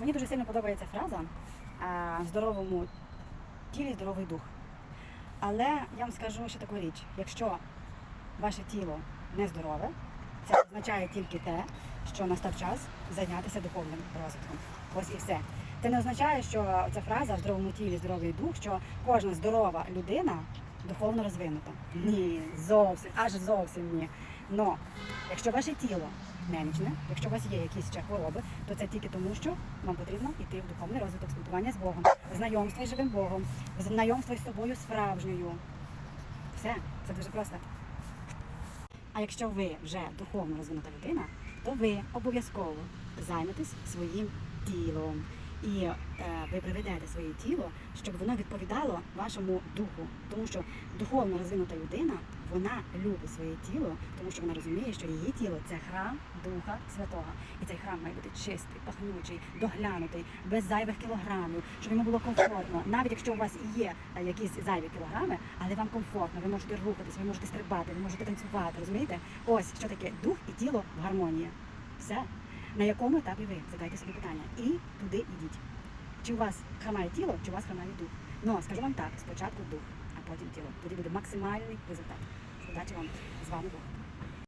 Мені дуже сильно подобається фраза в здоровому тілі здоровий дух. Але я вам скажу ще таку річ: якщо ваше тіло не здорове, це означає тільки те, що настав час зайнятися духовним розвитком. Ось і все. Це не означає, що ця фраза в здоровому тілі здоровий дух, що кожна здорова людина духовно розвинута. Ні, зовсім, аж зовсім ні. Но якщо ваше тіло немічне, якщо у вас є якісь ще хвороби, то це тільки тому, що вам потрібно йти в духовний розвиток спілкування з Богом, знайомство із живим Богом, знайомство із собою справжньою. Все, це дуже просто. А якщо ви вже духовно розвинута людина, то ви обов'язково займетесь своїм тілом. І е, ви приведете своє тіло, щоб воно відповідало вашому духу. Тому що духовно розвинута людина, вона любить своє тіло, тому що вона розуміє, що її тіло це храм Духа Святого. І цей храм має бути чистий, пахнючий, доглянутий, без зайвих кілограмів, щоб йому було комфортно. Навіть якщо у вас є е, якісь зайві кілограми, але вам комфортно, ви можете рухатись, ви можете стрибати, ви можете танцювати. Розумієте? Ось що таке дух і тіло в гармонії. Все. На якому етапі ви задайте собі питання і туди йдіть. Чи у вас хромає тіло, чи у вас хромає дух? Ну, скажу вам так, спочатку дух, потім тіло. Тоді буде максимальний результат. Удачі вам з вами Бог.